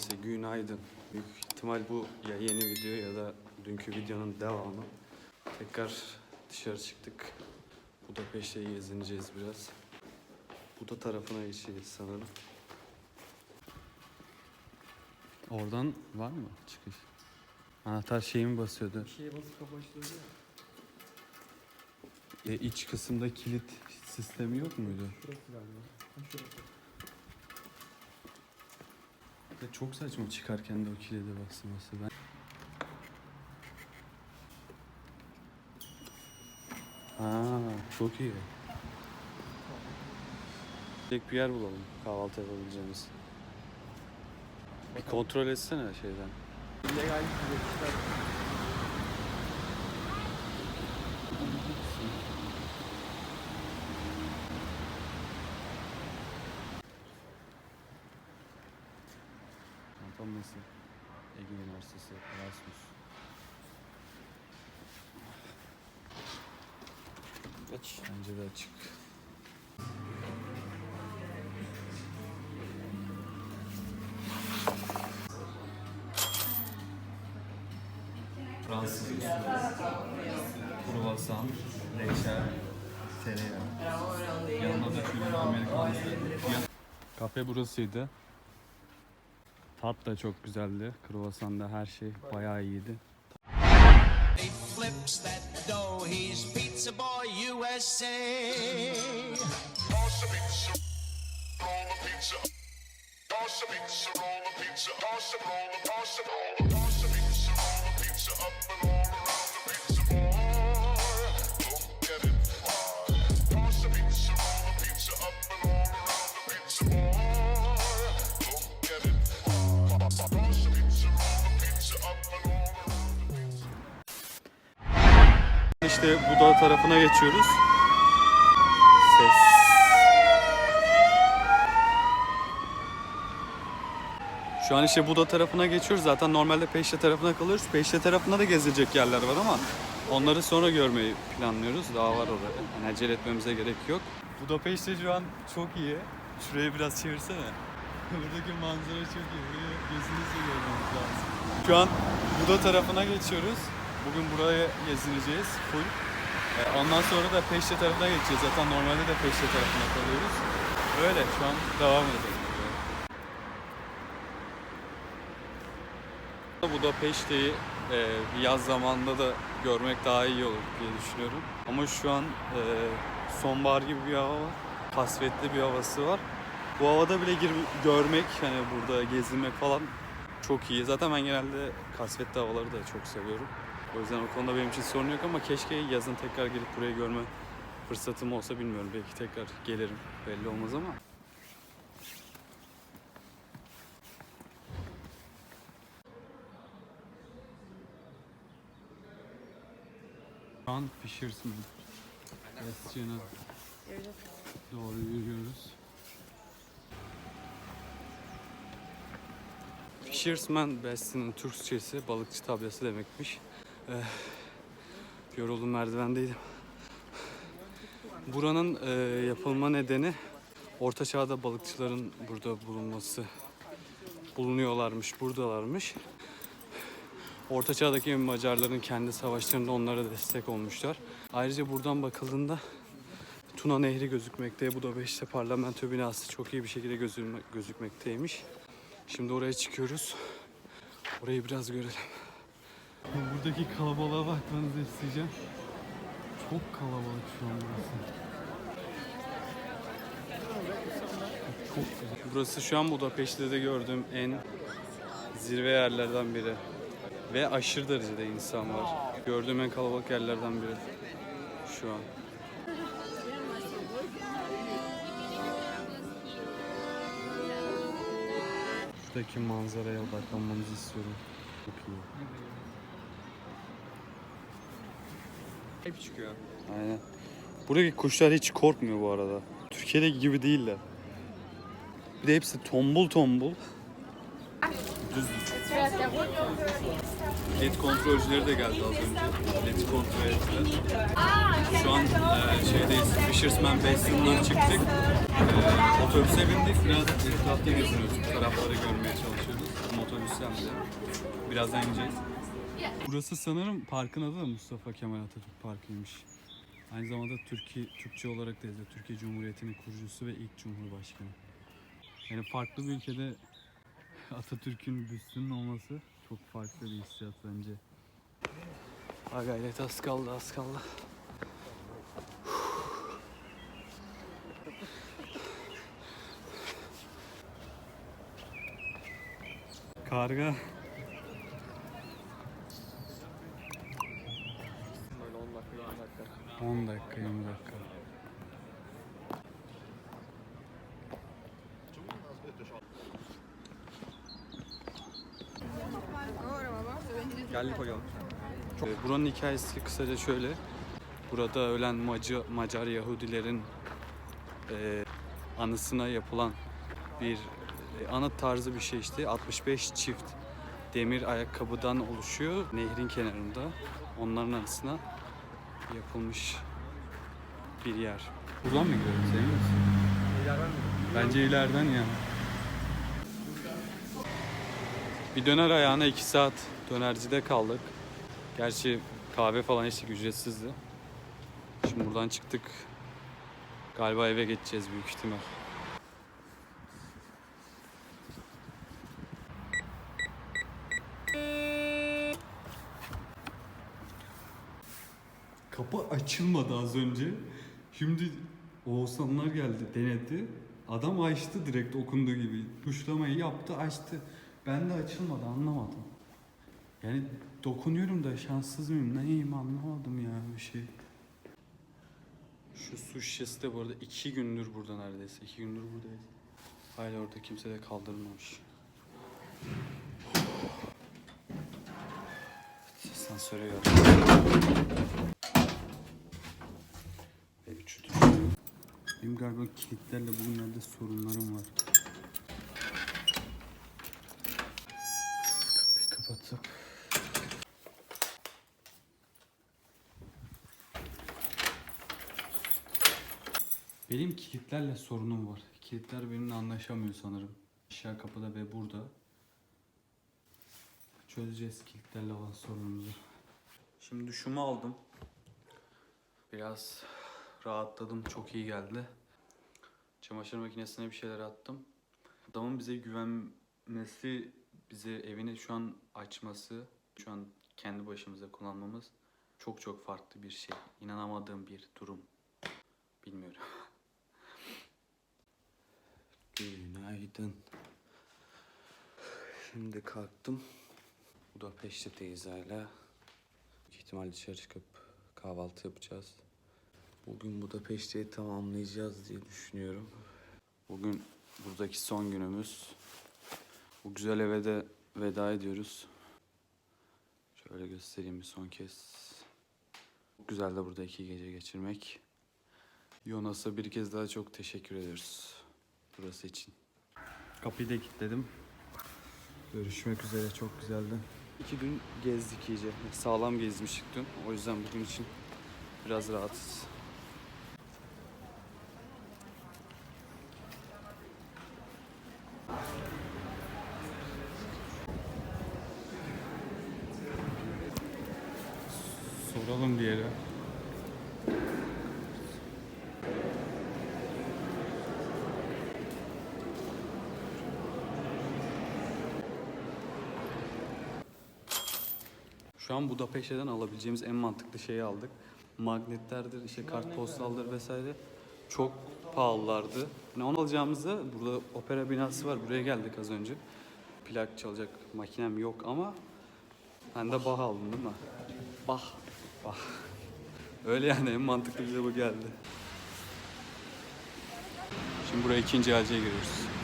neyse günaydın. Büyük ihtimal bu ya yeni video ya da dünkü videonun devamı. Tekrar dışarı çıktık. Budapeşte'yi gezineceğiz biraz. Buda tarafına geçeceğiz sanırım. Oradan var mı çıkış? Anahtar şeyi mi basıyordu? Şeye basıp kapaştırdı ya. E, iç kısımda kilit sistemi yok muydu? Şurası galiba. Ha şurası. Ya çok saçma çıkarken de o kilide basılması. Ben... Aa, çok iyi. Tek bir yer bulalım kahvaltı yapabileceğimiz. Bir kontrol etsene şeyden. İllegal Geç. Bence de açık. Fransız usulü. Kruvasan, reçel, tereyağı. Yanında da şöyle Amerikan usulü. Kafe burasıydı. Tat da çok güzeldi. Kruvasanda her şey bayağı iyiydi. Flips that dough, he's Pizza Boy USA. Pasta pizza, roll the pizza. Pasta pizza, roll the pizza. Pasta roll the pasta roll the İşte Buda tarafına geçiyoruz. Ses. Şu an işte Buda tarafına geçiyoruz. Zaten normalde Peşte tarafına kalıyoruz. Peşte tarafında da gezilecek yerler var ama onları sonra görmeyi planlıyoruz. Daha var orada. Yani acele etmemize gerek yok. Budapeşte şu an çok iyi. Şurayı biraz çevirsene. Buradaki manzara çok iyi. Burayı gözünüzle görmeniz lazım. Şu an Buda tarafına geçiyoruz. Bugün buraya gezineceğiz full. Ee, Ondan sonra da Peşte tarafına geçeceğiz. Zaten normalde de Peşte tarafına kalıyoruz. Öyle şu an devam edelim. Budapeşte'yi e, yaz zamanında da görmek daha iyi olur diye düşünüyorum. Ama şu an e, sonbahar gibi bir hava var. Kasvetli bir havası var. Bu havada bile gir, görmek, hani burada gezinmek falan çok iyi. Zaten ben genelde kasvetli havaları da çok seviyorum. O yüzden o konuda benim için sorun yok ama keşke yazın tekrar gelip burayı görme fırsatım olsa bilmiyorum. Belki tekrar gelirim. Belli olmaz ama. An Fishersman. Bastion'a doğru yürüyoruz. Fishersman Bastion'ın Türkçesi balıkçı tablası demekmiş. Eh, yoruldum merdivendeydim. Buranın eh, yapılma nedeni Orta Çağ'da balıkçıların burada bulunması bulunuyorlarmış, buradalarmış. Orta Çağ'daki Macarların kendi savaşlarında onlara destek olmuşlar. Ayrıca buradan bakıldığında Tuna Nehri gözükmekte. Bu da Beşte parlamento binası çok iyi bir şekilde gözükmekteymiş. Şimdi oraya çıkıyoruz. Orayı biraz görelim. Buradaki kalabalığa bakmanızı isteyeceğim. Çok kalabalık şu an burası. Çok güzel. Burası şu an Budapeşte'de gördüğüm en zirve yerlerden biri. Ve aşırı derecede insan var. Gördüğüm en kalabalık yerlerden biri. Şu an. Şuradaki manzaraya odaklanmanızı istiyorum. Çok iyi. Hep çıkıyor. Aynen. Buradaki kuşlar hiç korkmuyor bu arada. Türkiye'deki gibi değiller. Bir de hepsi tombul tombul. Düz düz. Kontrolcüleri de geldi az önce. Led kontrol ettiler. Şu an e, şeydeyiz. Fisherman Bastion'dan çıktık. E, otobüse bindik. Biraz etrafta geziniyoruz. Tarafları görmeye çalışıyoruz. Brüksel'de. Birazdan ineceğiz. Burası sanırım parkın adı da Mustafa Kemal Atatürk Parkı'ymış. Aynı zamanda Türkiye, Türkçe olarak da yazıyor. Türkiye Cumhuriyeti'nin kurucusu ve ilk cumhurbaşkanı. Yani farklı bir ülkede Atatürk'ün büstünün olması çok farklı bir hissiyat bence. Ha gayret az kaldı az kaldı. Karga Böyle 10 dakika 20 dakika. 10 dakika 20 dakika. Geldik hocam. Ee, Buranın hikayesi kısaca şöyle. Burada ölen Macar, Macar Yahudilerin e, anısına yapılan bir e, anıt tarzı bir şey işte. 65 çift demir ayakkabıdan oluşuyor. Nehrin kenarında. Onların anısına yapılmış bir yer. Buradan mı gidiyoruz? Emin misin? İleriden mi? Bence ileriden ya. Bir döner ayağına 2 saat dönercide kaldık. Gerçi kahve falan içtik ücretsizdi. Şimdi buradan çıktık. Galiba eve geçeceğiz büyük ihtimal. Açılmadı az önce. Şimdi Oğuzhanlar geldi denedi. Adam açtı direkt okunduğu gibi. Tuşlamayı yaptı açtı. Ben de açılmadı anlamadım. Yani dokunuyorum da şanssız mıyım neyim anlamadım ya bir şey. Şu su şişesi de bu arada iki gündür burada neredeyse. iki gündür buradayız. Hala orada kimse de kaldırmamış. Sansöre yok. Benim galiba kilitlerle bugünlerde sorunlarım var. Kapıyı kapatıp Benim kilitlerle sorunum var. Kilitler benimle anlaşamıyor sanırım. Aşağı kapıda ve burada. Çözeceğiz kilitlerle olan sorunumuzu. Şimdi duşumu aldım. Biraz rahatladım. Çok iyi geldi. Çamaşır makinesine bir şeyler attım. Adamın bize güvenmesi, bize evini şu an açması, şu an kendi başımıza kullanmamız çok çok farklı bir şey. İnanamadığım bir durum. Bilmiyorum. Günaydın. Şimdi kalktım. Budapeşte'deyiz hala. Büyük ihtimal dışarı çıkıp kahvaltı yapacağız. Bugün Budapeşte'yi tamamlayacağız diye düşünüyorum. Bugün buradaki son günümüz. Bu güzel eve de veda ediyoruz. Şöyle göstereyim bir son kez. Çok güzel de burada iki gece geçirmek. Yonas'a bir kez daha çok teşekkür ediyoruz burası için. Kapıyı da kilitledim. Görüşmek üzere çok güzeldi. İki gün gezdik iyice. Sağlam gezmiştik dün. O yüzden bugün için biraz rahatız. Şu an Budapeşte'den alabileceğimiz en mantıklı şeyi aldık. Magnetlerdir, işte kartpostaldır vesaire. Çok pahalılardı. Ne onu alacağımızda burada opera binası var. Buraya geldik az önce. Plak çalacak makinem yok ama ben de Bach aldım değil mi? Bach. Bach. Öyle yani en mantıklı bize bu geldi. Şimdi buraya ikinci elciye giriyoruz.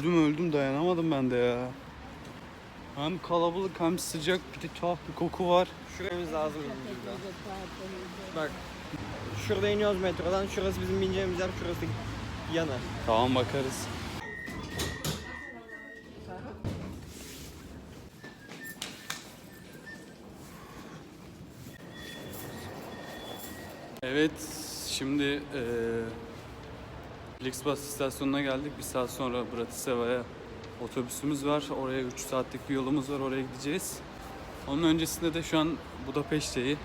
Öldüm öldüm dayanamadım ben de ya. Hem kalabalık hem sıcak bir de tuhaf bir koku var. Şuramız lazım bizim. Bak. Şurada iniyoruz metrodan. Şurası bizim bineceğimiz yer. Şurası Yana. Tamam bakarız. Evet, şimdi eee Flixbus istasyonuna geldik. Bir saat sonra Bratislava'ya otobüsümüz var. Oraya 3 saatlik bir yolumuz var. Oraya gideceğiz. Onun öncesinde de şu an Budapeşte'yi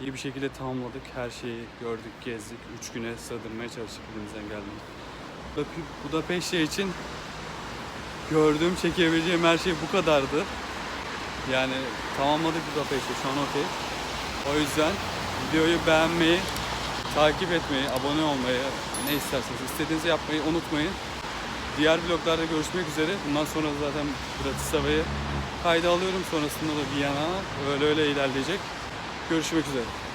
iyi bir şekilde tamamladık. Her şeyi gördük, gezdik. 3 güne sığdırmaya çalıştık elimizden geldiğince. Buda- Budapeşte için gördüğüm, çekebileceğim her şey bu kadardı. Yani tamamladık Budapeşte, şu an okey. O yüzden videoyu beğenmeyi, takip etmeyi, abone olmayı, ne isterseniz istediğinizi yapmayı unutmayın. Diğer vloglarda görüşmek üzere. Bundan sonra zaten Bratislava'yı kayda alıyorum. Sonrasında da Viyana öyle öyle ilerleyecek. Görüşmek üzere.